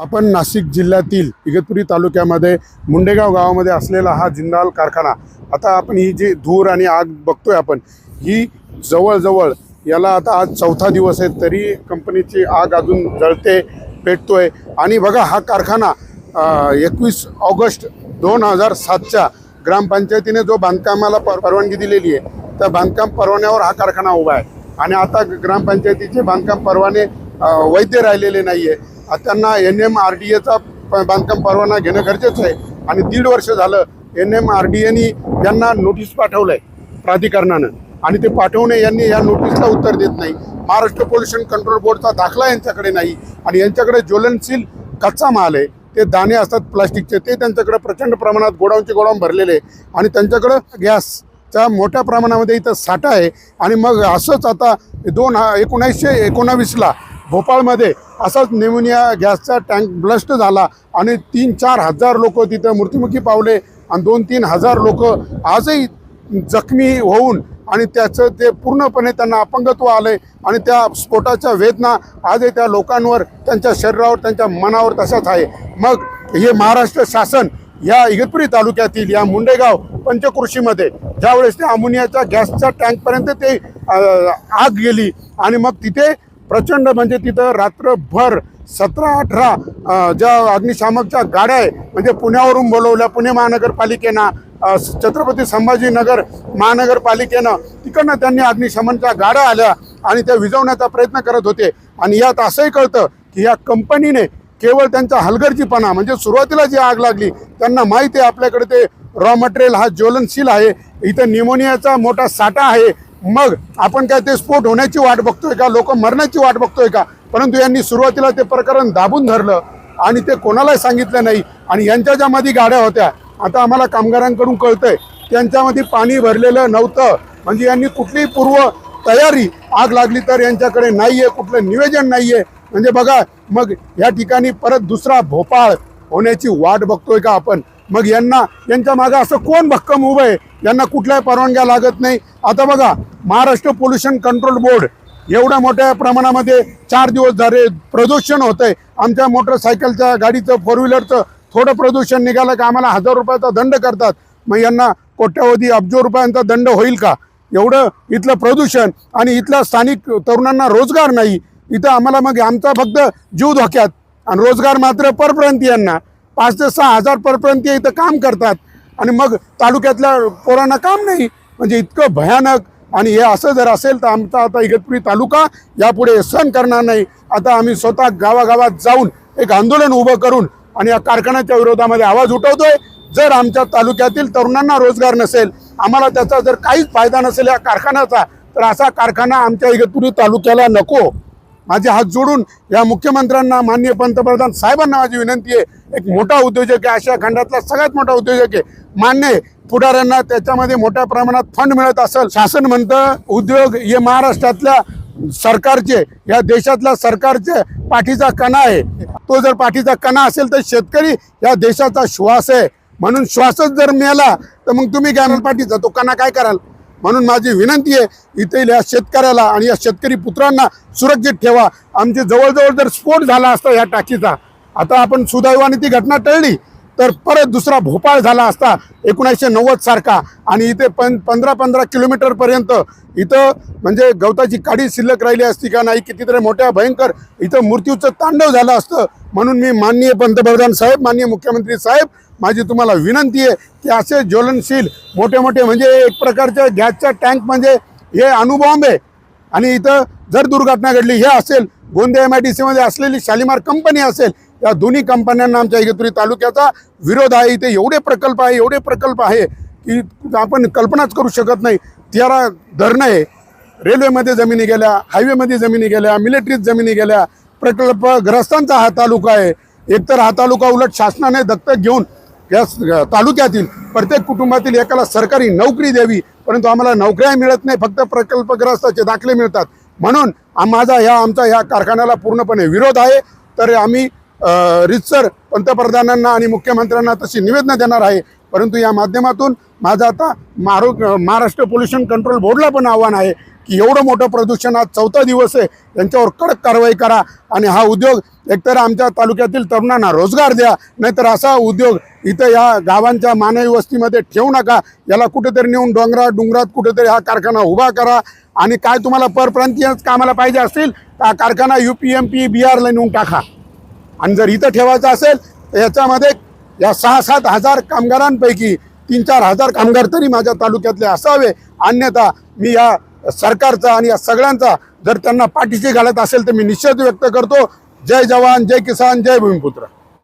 आपण नाशिक जिल्ह्यातील इगतपुरी तालुक्यामध्ये मुंडेगाव गावामध्ये असलेला हा जिंदाल कारखाना. आता आपण ही जी धूर आणि आग बघतोय आपण ही जवळजवळ याला आता आज चौथा दिवस आहे तरी कंपनीची आग अजून जळते पेटतोय. आणि बघा हा कारखाना एकवीस ऑगस्ट दोन हजार सातच्या ग्रामपंचायतीने जो बांधकामाला पर परवानगी दिलेली आहे त्या बांधकाम परवान्यावर हा कारखाना उभा आहे. आणि आता ग्रामपंचायतीचे बांधकाम परवाने वैध राहिलेले नाही आहे त्यांना एन एम आर डी एचा बांधकाम परवाना घेणं गरजेचं आहे. आणि दीड वर्ष झालं एन एम आर डी एनी यांना नोटीस पाठवलं आहे प्राधिकरणानं. आणि ते पाठवणे यांनी या नोटीसला उत्तर देत नाही. महाराष्ट्र पोल्युशन कंट्रोल बोर्डचा दाखला यांच्याकडे नाही. आणि यांच्याकडे ज्वलनशील कच्चा माल आहे. ते दाणे असतात प्लास्टिकचे. ते त्यांच्याकडे प्रचंड प्रमाणात गोडाऊनचे गोडाऊन भरलेले आहे. आणि त्यांच्याकडं गॅसचा मोठ्या प्रमाणामध्ये इथं साठा आहे. आणि मग असंच आता दोन हा एकोणीसशे एकोणावीसला भोपाळमध्ये असाच निमोनिया गॅसचा टँक ब्लस्ट झाला आणि तीन चार हजार लोक तिथं मृत्युमुखी पावले आणि दोन तीन हजार लोक आजही जखमी होऊन आणि त्याचं ते पूर्णपणे त्यांना अपंगत्व आले आणि त्या स्फोटाच्या वेदना आजही त्या लोकांवर त्यांच्या शरीरावर त्यांच्या मनावर तशाच आहे. मग हे महाराष्ट्र शासन या इगतपुरी तालुक्यातील या मुंडेगाव पंचकृषीमध्ये ज्यावेळेस त्या अमोनियाच्या गॅसच्या टँकपर्यंत ते आग गेली आणि मग तिथे प्रचंड म्हणजे तिथं रात्रभर सतरा अठरा ज्या अग्निशामकच्या गाड्या आहे म्हणजे पुण्यावरून बोलवल्या पुणे महानगरपालिकेनं छत्रपती संभाजीनगर महानगरपालिकेनं तिकडनं त्यांनी अग्निशमनच्या गाड्या आल्या आणि त्या विझवण्याचा प्रयत्न करत होते. आणि यात असंही कळतं की या कंपनीने केवळ त्यांचा हलगर्जीपणा म्हणजे सुरुवातीला जी आग लागली त्यांना माहिती आहे आपल्याकडे ते रॉ मटेरियल हा ज्वलनशील आहे इथं निमोनियाचा मोठा साठा आहे मग आपण काय ते स्फोट होण्याची वाट बघतोय का? लोक मरण्याची वाट बघतोय का? परंतु यांनी सुरुवातीला ते प्रकरण दाबून धरलं आणि ते कोणालाही सांगितलं नाही. आणि यांच्या ज्या मध्ये गाड्या होत्या आता आम्हाला कामगारांकडून कळतंय त्यांच्यामध्ये पाणी भरलेलं नव्हतं. म्हणजे यांनी कुठलीही पूर्व तयारी आग लागली तर यांच्याकडे नाहीये कुठलं निवेदन नाहीये. म्हणजे बघा मग या ठिकाणी परत दुसरा भोपाळ होण्याची वाट बघतोय का आपण? मग यांना यांच्या मागं असं कोण भक्कम उभं आहे? यांना कुठल्याही परवानग्या लागत नाही. आता बघा महाराष्ट्र पोल्युशन कंट्रोल बोर्ड एवढ्या मोठ्या प्रमाणामध्ये चार दिवस झाले प्रदूषण होत आहे आमच्या मोटरसायकलच्या गाडीचं फोर व्हीलरचं थोडं प्रदूषण निघालं का आम्हाला हजार रुपयाचा दंड करतात. मग यांना कोट्यावधी अब्जो रुपयांचा दंड होईल का? एवढं इथलं प्रदूषण आणि इथल्या स्थानिक तरुणांना रोजगार नाही. इथं आम्हाला मग आमचा फक्त जीव धोक्यात आणि रोजगार मात्र परप्रांतीयांना. पाच ते सहा हजार परपर्यंत इथं काम करतात. आणि मग तालुक्यातल्या पोरांना काम नाही. म्हणजे इतकं भयानक. आणि हे असं जर असेल तर आमचा आता इगतपुरी तालुका यापुढे सहन करणार नाही. आता आम्ही स्वतः गावागावात जाऊन एक आंदोलन उभं करून आणि या कारखान्याच्या विरोधामध्ये आवाज उठवतोय. जर आमच्या तालुक्यातील तरुणांना रोजगार नसेल आम्हाला त्याचा जर काहीच फायदा नसेल या कारखान्याचा तर असा कारखाना आमच्या इगतपुरी तालुक्याला नको. माझे हात जोडून या मुख्यमंत्र्यांना माननीय पंतप्रधान साहेबांना माझी विनंती आहे एक मोठा उद्योजक आहे आशिया खंडातला सगळ्यात मोठा उद्योजक आहे. मान्य आहे पुढाऱ्यांना त्याच्यामध्ये मोठ्या प्रमाणात फंड मिळत असेल. शासन म्हणतं उद्योग हे महाराष्ट्रातल्या सरकारचे या देशातल्या सरकारचे पाठीचा कणा आहे. तो जर पाठीचा कणा असेल तर शेतकरी या देशाचा श्वास आहे. म्हणून श्वासच जर मिळाला तर मग तुम्ही काय पाठीचा तो कणा काय कराल? म्हणून माझी विनंती आहे इथे या शेतकऱ्याला आणि या शेतकरी पुत्रांना सुरक्षित ठेवा. आमचे जवळजवळ जर स्फोट झाला असता या टाकीचा आता आपण सुदैवाने ती घटना टळली तर परत दुसरा भोपाळ झाला असता एकोणीसशे नव्वद सारखा. आणि इथे पं पंधरा पंधरा किलोमीटरपर्यंत इथं म्हणजे गवताची काडी शिल्लक राहिली असती का नाही कितीतरी मोठ्या भयंकर इथं मृत्यूचं तांडव झालं असतं. म्हणून मी माननीय पंतप्रधान साहेब माननीय मुख्यमंत्री साहेब माझी तुम्हाला विनंती आहे की असे ज्वलनशील मोठे मोठे म्हणजे एक प्रकारच्या गॅसच्या टँक म्हणजे हे अणुबॉम्ब आहे. आणि इथं जर दुर्घटना घडली हे असेल गोंदिया एम आय डी सीमध्ये असलेली शालिमार कंपनी असेल या दोन्ही कंपन्यांना आमच्या इगतपुरी तालुक्याचा विरोध आहे. इथे एवढे प्रकल्प आहे एवढे प्रकल्प आहे की आपण कल्पनाच करू शकत नाही. त्याला धरणं आहे. रेल्वेमध्ये जमिनी गेल्या हायवेमध्ये जमिनी गेल्या मिलिटरीत जमिनी गेल्या प्रकल्पग्रस्तांचा हा तालुका आहे. एकतर हा तालुका उलट शासनाने दत्तक घेऊन या तालुक्यातील प्रत्येक कुटुंबातील एकाला सरकारी नोकरी द्यावी परंतु आम्हाला नोकऱ्या मिळत नाही फक्त प्रकल्पग्रस्ताचे दाखले मिळतात. म्हणून माझा ह्या आमचा ह्या कारखान्याला पूर्णपणे विरोध आहे. तर आम्ही रितसर पंतप्रधानांना आणि मुख्यमंत्र्यांना तशी निवेदनं देणार आहे. परंतु या माध्यमातून माझं आता मारो महाराष्ट्र पोल्युशन कंट्रोल बोर्डला पण आव्हान आहे की एवढं मोठं प्रदूषण आज चौथा दिवस आहे. यांच्यावर कडक कारवाई करा आणि हा उद्योग एकतर आमच्या तालुक्यातील तरुणांना रोजगार द्या नाहीतर असा उद्योग इथं या गावांच्या मानवी वस्तीमध्ये ठेवू नका. याला कुठेतरी नेऊन डोंगरात डोंगरात कुठेतरी हा कारखाना उभा करा. आणि काय तुम्हाला परप्रांतीयच कामाला पाहिजे असतील तर हा कारखाना यू पी एम पी बिहारला नेऊन टाका. आणि जर इथं ठेवायचं असेल तर याच्यामध्ये या सहा सात हजार कामगारांपैकी तीन चार हजार कामगार तरी माझ्या तालुक्यातले असावे. अन्यथा मी या सरकारचा आणि या सगळ्यांचा जर त्यांना पाठीशी घालत असेल तर मी निश्चित व्यक्त करतो. जय जवान जय किसान जय भूमिपुत्र.